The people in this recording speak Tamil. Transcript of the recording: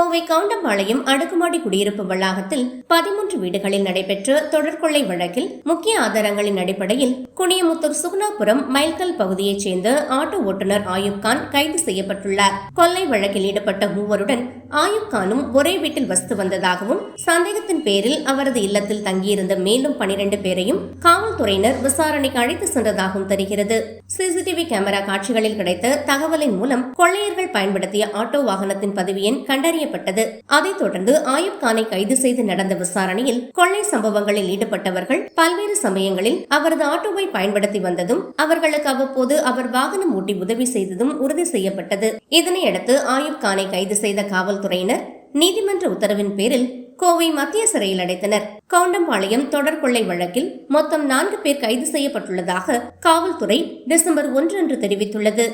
கோவை கவுண்டம்பாளையம் அடுக்குமாடி குடியிருப்பு வளாகத்தில் பதிமூன்று வீடுகளில் நடைபெற்ற தொடர்கொள்ளை வழக்கில் முக்கிய ஆதாரங்களின் அடிப்படையில் குனியமுத்தூர் சுகுணாபுரம் மைல்கல் பகுதியைச் சேர்ந்த ஆட்டோ ஓட்டுநர் ஆயுப்கான் கைது செய்யப்பட்டுள்ளார். கொள்ளை வழக்கில் ஈடுபட்ட மூவருடன் ஆயுப்கானும் ஒரே வீட்டில் வசித்து வந்ததாகவும் சந்தேகத்தின் பேரில் அவரது இல்லத்தில் தங்கியிருந்த மேலும் பனிரெண்டு பேரையும் காவல்துறையினர் விசாரணைக்கு அழைத்து சென்றதாகவும் தெரிகிறது. சிசிடிவி கேமரா காட்சிகளில் கிடைத்த தகவலின் மூலம் கொள்ளையர்கள் பயன்படுத்திய ஆட்டோ வாகனத்தின் பதிவு எண் கண்டறியப்பட்டது அதைத் தொடர்ந்து ஆயுப் கானை கைது செய்து நடந்த விசாரணையில் கொள்ளை சம்பவங்களில் ஈடுபட்டவர்கள் பல்வேறு சமயங்களில் அவரது ஆட்டோவை பயன்படுத்தி வந்ததும் அவர்களுக்கு அவ்வப்போது அவர் வாகனம் ஓட்டி உதவி செய்ததும் உறுதி செய்யப்பட்டது. இதனையடுத்து ஆயுப் கானை கைது செய்த காவல்துறையினர் நீதிமன்ற உத்தரவின் பேரில் கோவை மத்திய சிறையில் அடைத்தனர். கவுண்டம்பாளையம் தொடர்கொள்ளை வழக்கில் மொத்தம் நான்கு பேர் கைது செய்யப்பட்டுள்ளதாக காவல்துறை டிசம்பர் ஒன்று அன்று தெரிவித்துள்ளது.